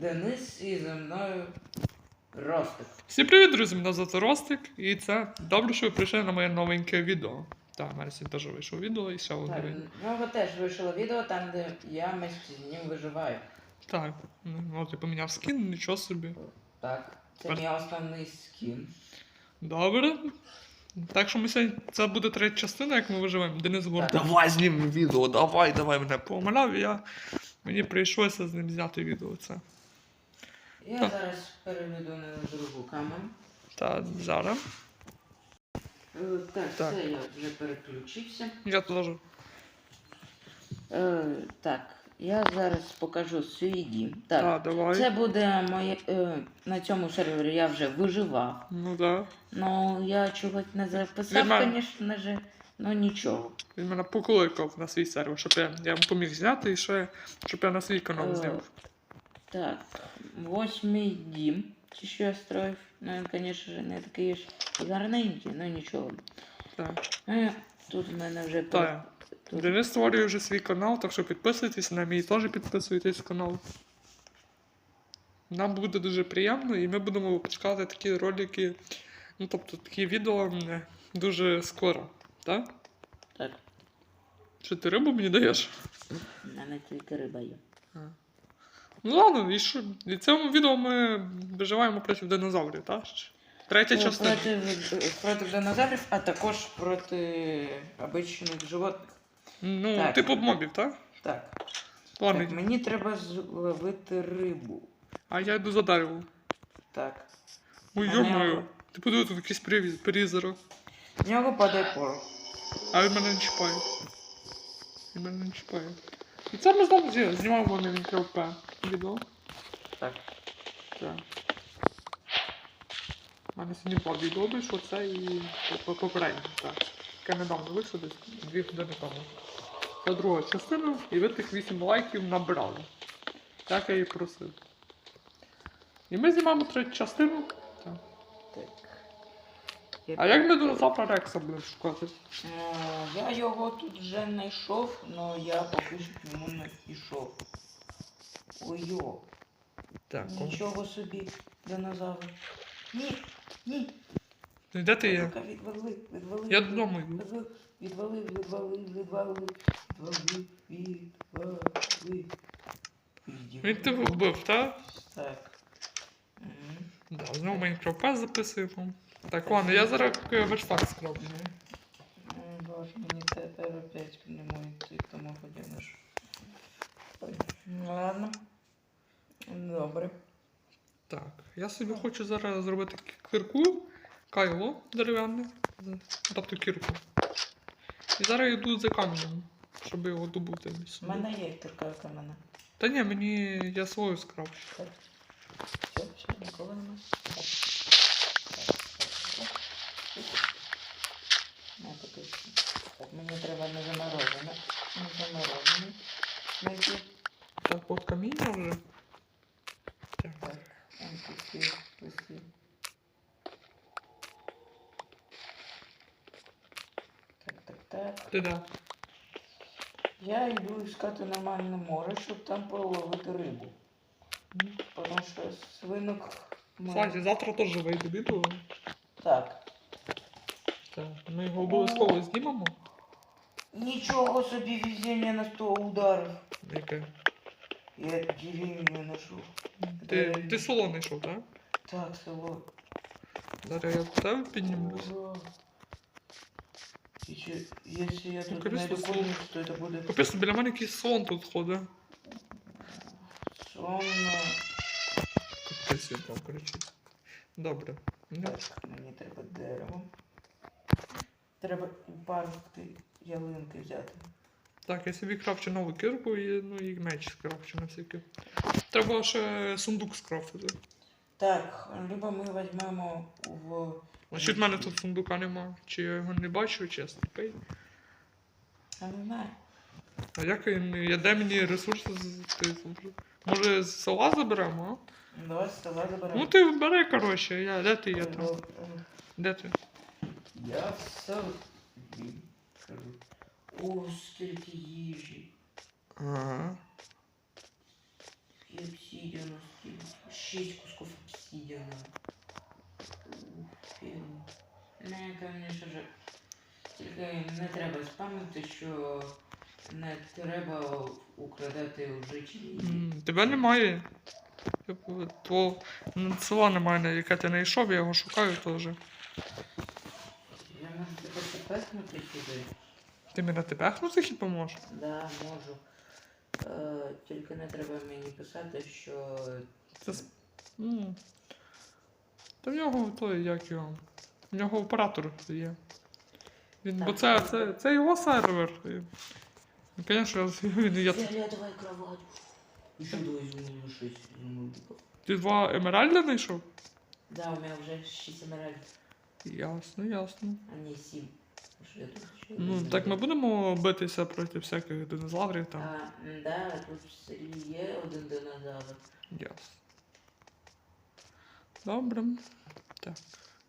Денис і зі мною Ростик. Всім привіт, друзі! Мене звати Ростик, і це добре, що ви прийшли на моє новеньке відео. Так, мене сьогодні теж вийшло відео і ще одне Так, відео. в нього теж вийшло відео там, де я вместе з ним виживаю. Так, ну ти поміняв скін, нічого собі. Так, це мій основний скін. Добре. Так що ми сьогодні. Це буде третя частина, як ми виживемо. Денис говорить, Так. давай знімемо відео, давай, давай мене помиляв, і я. Мені прийшлося з ним зняти відео це. Я Так. зараз переведу на другу камеру. Та зараз. Е, Так, Так. все, я вже переключився. Я теж. Е, так, я зараз покажу свій дім. Так, Так, давай. це буде моє. Е, на цьому сервері я вже виживав. Ну так. Ну, я чогось не записав, звісно ж. Ну нічого. Він мене покликав на свій сервер, щоб я, я йому поміг зняти і ще, щоб я на свій канал Е, зняв. Так, ось мій дім, ті, що я строїв. Ну, він, звісно ж, не такий ж гарненький, ну нічого. Так. Ну, тут в мене вже Так. тут- Денис створює вже свій канал, так що підписуйтесь на мій теж підписуйтесь канал. Нам буде дуже приємно, і ми будемо випускати такі ролики, ну тобто такі відео дуже скоро. Так? Так, Чи ти рибу мені даєш? в мене тільки риба є. Ну ладно, і що? І в цьому відео ми виживаємо проти динозаврів, так? Третя Е, частина. Проти, проти динозаврів, а також проти обичних животних. Ну, Так. типу мобів, так? Так, Ладно, так мені треба зловити рибу. а я йду за дерево. Так. Ой, А йомаю. Ти подиви, тут якийсь привіз, призерок. В нього падає порох. А він мене не чіпає. Він мене не чіпає. І це ми знову знімаємо на КВП відео. Так. Так. У мене сьогодні два відео вийшло, це і по- попереднє. Так. Яке недавно вийшло десь дві години тому. Це друга частина, і ви тих 8 лайків набрали. Як я і просив. І ми знімаємо третю частину. Так. Так. А як ми до завтра Рекса будемо шукати? Е, Я його тут вже знайшов, але я поки що йому не пішов. Ой-йо, Так, нічого собі, динозавр. Ні, ні. Ну, Де ти є? Відвали, відвали. Я додому йду. Відвали, відвали, відвали, відвали, відвали, відвали. Він тебе вбив, так? Так. Да, знову Майнкрафт записуємо. Так, ладно, я зараз верстак скроблю. Боже, мені тепер опять не мої тому. Ой, ну Ладно. Добре. Так, я собі хочу зараз зробити кирку, кайло дерев'яне, тобто кірку. І зараз йду за каменем, щоб його добути. У мене є кірка камена. Та ні, мені я свою скрав. Так. Все, все, ніколи нема. Так. Так, так. На, поки що. Так, мені треба не заморожене. Не заморожене. Знайти. Так, от каміння вже. Так. Так, он пусти, пусти. Так, так, де? Я йду шукати нормальне море, щоб там половити рибу. Тому що свинок. ми- Кстати, завтра теж вийде відео. Так. Так, ми його обов'язково знімемо. Нічого собі везіння на 100 ударів. Яке? Я деревню ношу. Ти, ти село знайшов, так? Так, село. Зараз я тебе піднімусь. Ура. Если, если я Ну, тут найду сон. то это будет Капець, біля мене якийсь сон тут ходить. сонно. Капець він там кричить. Добре. Ну, Так, мені треба дерево. Треба пару ялинки взяти. Так, я собі крафчу нову кирку і, ну, і меч скрафчу на всякий. Треба ще сундук скрафтити. Так, либо ми візьмемо в... Що в мене тут сундука нема? Чи я його не бачу, чи я сліпий? Я не знаю. А як я де мені ресурси? Може з села заберемо, а? Давай з стола заберемо. Ну ти бери, коротше, я, де ти є Е, там? е, Де ти? Я скажу. О, скільки їжі. Ага. І обсідіану стільки. шість кусків обсидіана. Фільм. Ну, тільки не треба спамити, що не треба украдати у жителів. М, Тебе немає. Типу, Твого села немає, на яке ти не йшов, я його шукаю теж. Я можу тебе запеснути сюди. Ти мене тебе хнути хіба можеш? Да, можу. Е, тільки не треба мені писати, що Це М. Та в нього той, як його. В нього оператор є. Він, бо це, це, це його сервер. І, ну, Звісно, він я. Фіолетова кровать. І що давай щось. Ти два емеральда знайшов? Да, у меня уже 6 эмеральд, Ясно, ясно. а не 7. Что я тут еще Ну, так ми будемо битися проти всяких динозаврів там. А, м, да, тут є один динозавр. Ясно. Добре. Так.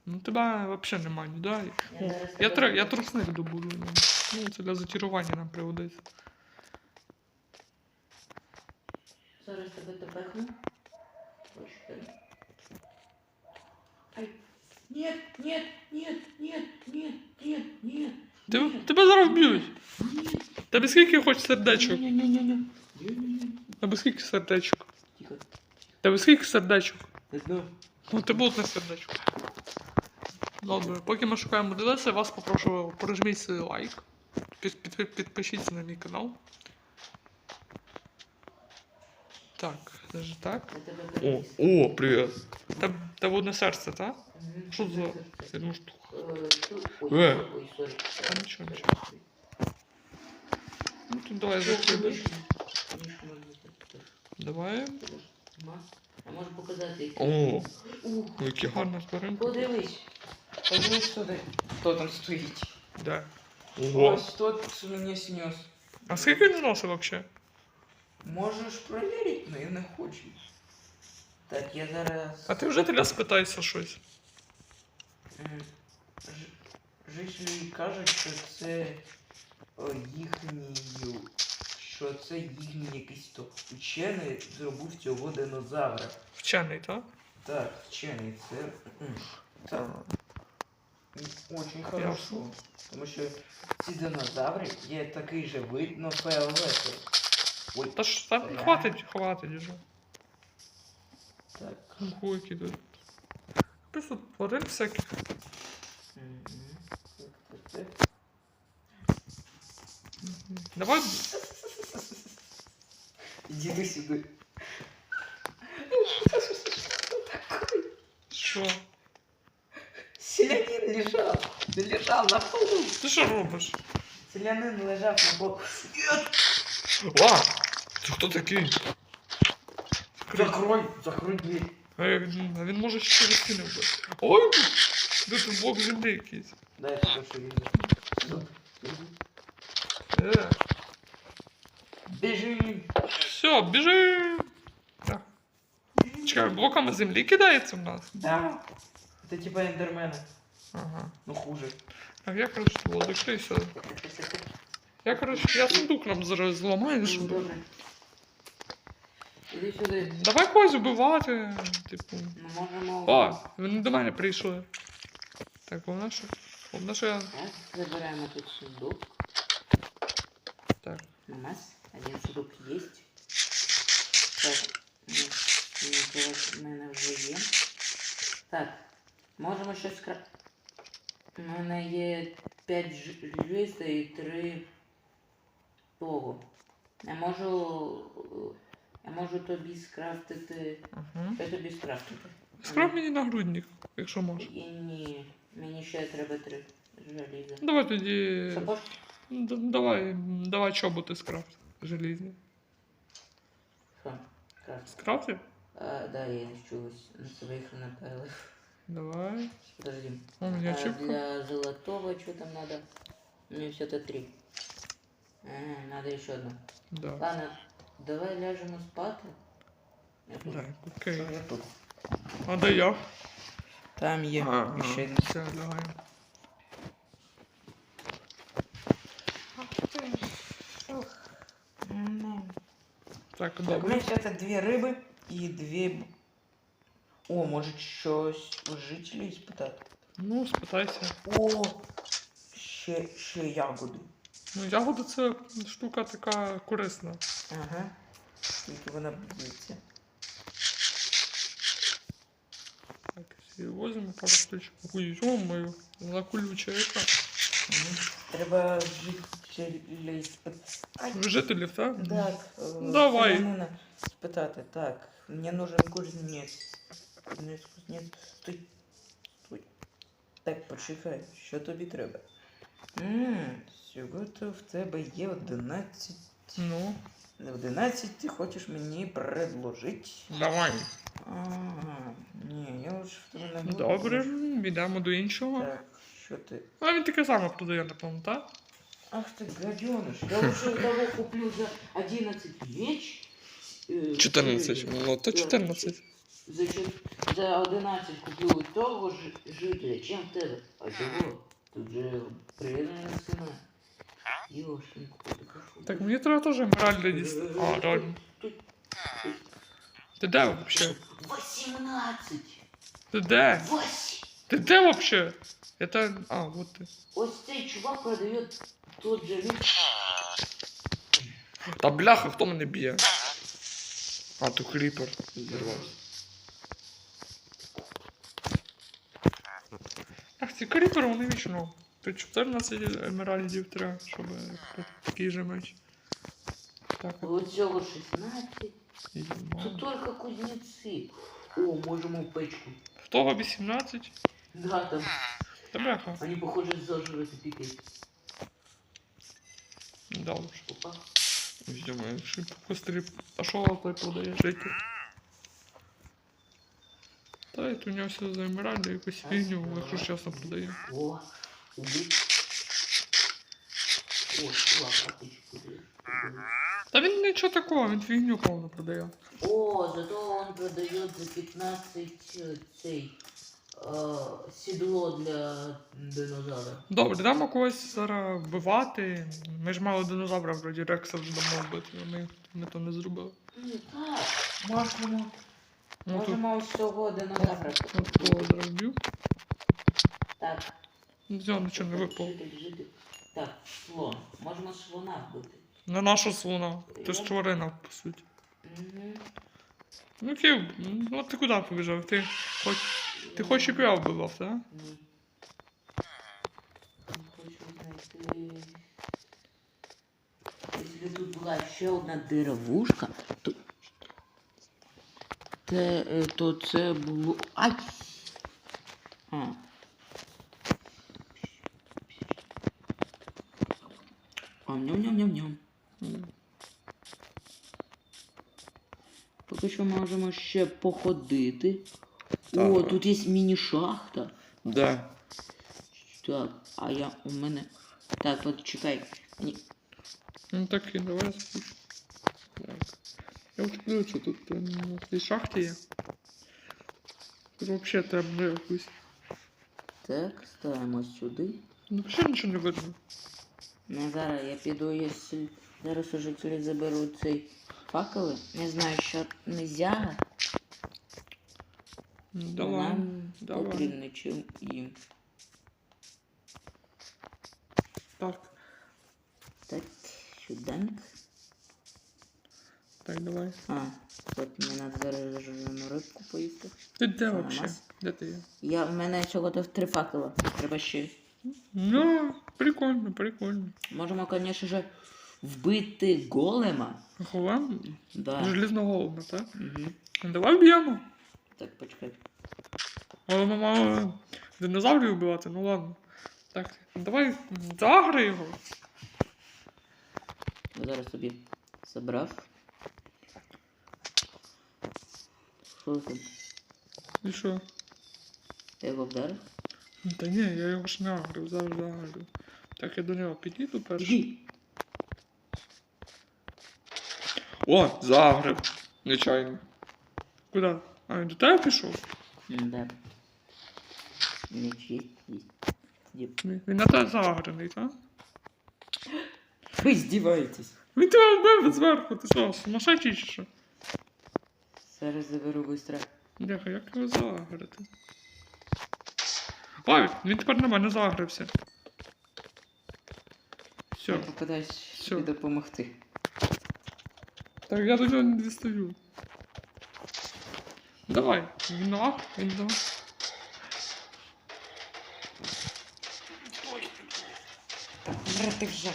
Ну тебе взагалі немає, ні, да? Я О, зараз я, тр... я трусник добуду. Ну, Ну, це для затірування нам пригодиться. Зараз тебе. Почекай. Ай. Нет, нет, нет, нет, нет, нет, нет. Ти, тебе зараз вб'ють. Тебе скільки хоч сердечок? Не-не-не-не. Тебе скільки сердечок? Тихо. Тебе скільки сердечок? Одно. Ну, ти одне сердечко. Добре, поки ми шукаємо дивитися, вас попрошу прожміть свій лайк. Під, під, підпишіться на мій канал. Так, даже так. О, о, привіт. Тебе, тебе одне серце, так? Що за. Я Ой, Э. ой, сори. А нічого, нічого. Ну тут давай запитати. Давай. Можу показати. О, Ух, які гарна тваринка. подивись. Подивись туди. Хто там стоїть? Де? Ось тот мене снес. А скільки він носив взагалі? Можеш перевірити, але я не хочу. Так, я зараз. А ти вже теля спитайся щось. М, ж- Жителі кажуть, що це о, їхній. Що це їхній якийсь то учений зробив цього динозавра. Вчений, так? Так, вчений, це. Так. Очень хорошо. Тому що ці динозаври є такий же вид, но фіолетовий. Ой, Та ж там Реально? хватить, хватить вже. так. Ого, які тут. Просто тварин всяких. Давай. Іди ти сюди. Що? Селянин лежав. Він лежав на полу. Ти що робиш? Селянин лежав на полу. А! Ти хто такий? Закрой, закрой дверь. А як він, а він може ще стіни вбити. Ой! Де тут блок землі якийсь. Дай я покажу, що. Е, Біжи. Все, біжи! Так. Чекай, блоками землі кидається в нас. Да. Це типа ендермена. Ага. Ну хуже. Так, я, коротше, було закрийся. Я, коротше, я сундук нам зараз зламаю, щоб... добре. Іди сюди. Давай когось вбивати, типу. Ми можемо. О, вони до мене прийшли. Так, вона що? Вона що я. Так, забираємо тут сундук. Так. У нас один сундук есть. Так, в мене вже є. Так, можемо щось кра... У мене є 5 жиста і 3 того. Я можу... Я можу тобі скрафтити... Ага. Що тобі скрафтити? Скраб мені нагрудник, якщо можеш. І ні, мені ще треба 3 желіза. Давай тоді. Сапожки? Д- Давай, давай чоботи скрафт. Желізні. Що? Крафт. Скрафти? А, да, я чогось на своих напялив. Давай. Подожди. У меня А ачивка. для золотого что там надо? Мне все-то три. Ага, надо еще одно. Да. Ладно, давай ляжем спать. Так, окей. Я тут. А де я? Там є Ага. ще один. Все, давай. О, може щось у жителів спитати. Ну, спитайся. О! Ще, ще ягоди. Ну, ягода це штука така корисна. Ага. Тільки вона б'ється. Так, всі возьмемо пару штучок. Йомою, вона колюча яка. Треба жителів спитати. Жителів, так? Так, е, Давай. селянина спитати. Так, мені нужен кузнець. Кузнець, кузнець. Стой. Так, почекай, що тобі треба? Ммм, всього-то в тебе є 11. Ну, 11 ти хочеш мені предложити? давай. Ага, ні, я ж в тебе не буду. Добре, йдемо до іншого. Так, що ти? А він таке саме продає, напевно, так? Ах ты гаденыш, я уже того куплю за 11 меч. э, 14, э, ну то да, 14. За, чет- за 11 куплю того ж жителя, чем в тебе. А чого? Тут же приєднана ціна. Йошеньку, ти пошов. Так мені треба теж емеральди дістати. А, реально. Ти де вообще? 18! Ти де? 8! Ти де вообще? Это... А, вот ти. Ось цей чувак продает тот же вид. Та бляха, хто мене б'є? А, то кріпер. Зірвався. Ах, ці кріпери, вони вічно. Тут 14 емеральдів треба, щоб такий же меч. Так, от. Вот цього 16. і Тут мало. только кузнецы. О, можемо печку. В того 18. Да, там Та бляха. Они похожи заживо это пипец. Да уж. Опа. Думаю, що постріб. А що той продає жити? Та і у нього все за емеральди, якусь фігню, якщо чесно продає. О, убить. О, а ты что Та він нічого такого, він фігню повно продає. О, зато он продает за 15 э, цей э, седло для динозавра. Добре, дамо когось зараз вбивати. Ми ж мали динозавра вроді Рекса вже давно вбити, а ми, ми то не зробили. Ну так, можемо, Ну тут можемо всього динозавра. от кого зараз. Так, Ну, Цього нічого не випало. житель, житель. Так, слон. Можемо слона вбити. На нашу слона. Ти ж тварина, по суті. Угу. Ну Київ, ну ти куди побіжав? Ти хоч. Ти хочеш, щоб я вбивав, так? Хочу знайти. Якщо тут була ще одна деревушка, то. Те, е, то це було. Ай! А. А, ням-ням-ням-ням. Поки що можемо ще походити. О, Так. тут є міні-шахта. Да. Так, а я у мене. Так, от чекай. Мені... Ну так і давай спущу. Так. Я от подивлюся, тут е, на цій шахті є. Тут взагалі треба якусь. Так, ставимо сюди. Ну взагалі нічого не видно. Ну, зараз я піду, якщо зараз уже заберуть цей факели. Не знаю, що нельзя. Ну, але Давай. Нам давай. потрібно чим їм. Так. Так, сюденьк. Так, давай. А, от мені треба зараз зажарену рибку поїсти. Ти де намаз. Де ти є? Я, в мене всього-то три факела. Треба ще. Ну, прикольно, прикольно. Можемо, звісно ж, вбити голема. Голем? Да. Желізного голуба, так? Угу. Давай вб'ємо. Так, почекай. Але ми мали динозаврів вбивати, ну ладно. Так, давай загри його. Я зараз собі забрав. Що там? І що? Я його вдарив? Та ні, я його ж не агрив, зараз загрив. Так, я до нього підійду перше. О, загрив. Нечайно. Куди? А, він до тебе пішов? Да. Меч есть, есть. Він на тебе загрений, так? Вы издеваетесь. Він тебе вбив зверху, ти що, сумасшедший чи що? Зараз заберу быстро Бляха, як його загрити? Ой, він тепер на мене загрився. Все. Я попитаюсь Всьо. допомогти. Так я до нього не дістаю. Давай, він на, він на. Так, вмерти вже.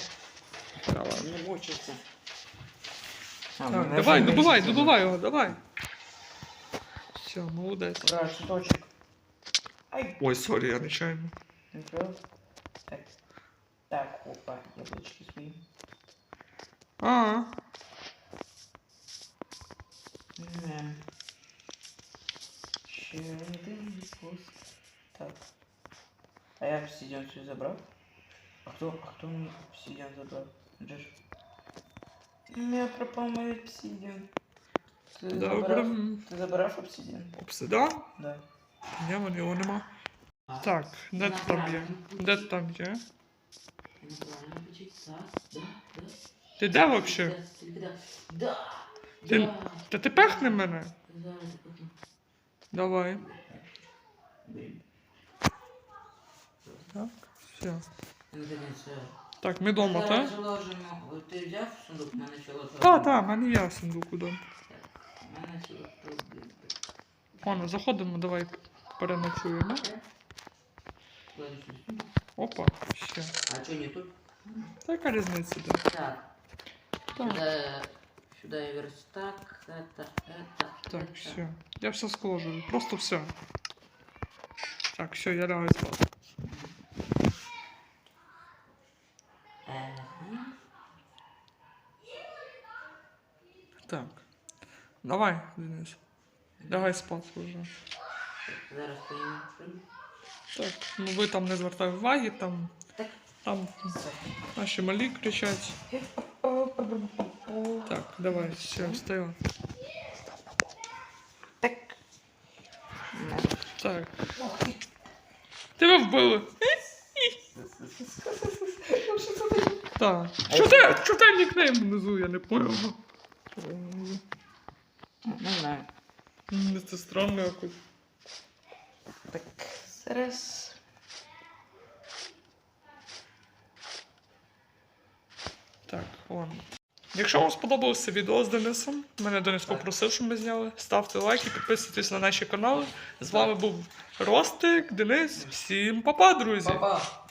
Давай. Не мучиться. А, Так, мене давай, вже добивай, місяць добивай його, давай. Все, молодець. Ура, цветочек. Ай, Ой, сорі, я нечайно. нічого. Так. Так, опа, яблучки свої. А, Ем. Ще один пост. Так. А я обсидіан свій забрав? А хто, а хто мені обсидіан забрав? Де ж? У мене пропав мій обсидіан. Ти добре. забрав? Ти забрав обсидіан? Обсидан? Да. Ні, мене його нема. Так, де ти там є? Де ти там є? Ти де вообще? Да, да. Ти- да. Та ти пехни мене. Зараз. Давай. Так, все. Так, ми дома, так? Ти взяв сундук, в мене лежав. Та, та, в мене є сундук удома. Ладно, заходимо, давай переночуємо. Опа, ще. А що не тут? Та яка різниця. Так. Так, Сюда, сюда верстак. Это, это, так, это. все. Я все сложу, просто все. Так, все, я лягаю спати. Ага. Так. Давай, Денис. Лягай спати вже. Зараз поїмо. Так, ну ви там не звертайте уваги, там. Так. Там наші малі кричать. Так, давай, все, встаю. Так. Так. Тебе вбили. Так. Що ти? Що ти нікнейм внизу, я не поняв. Не знаю. М, Це странно якось. Так, зараз. Так, ладно. Якщо вам сподобалося відео з Денисом, мене Денис попросив, щоб ми зняли. Ставте лайки, підписуйтесь на наші канали. З вами був Ростик, Денис. Всім па-па, друзі! Папа.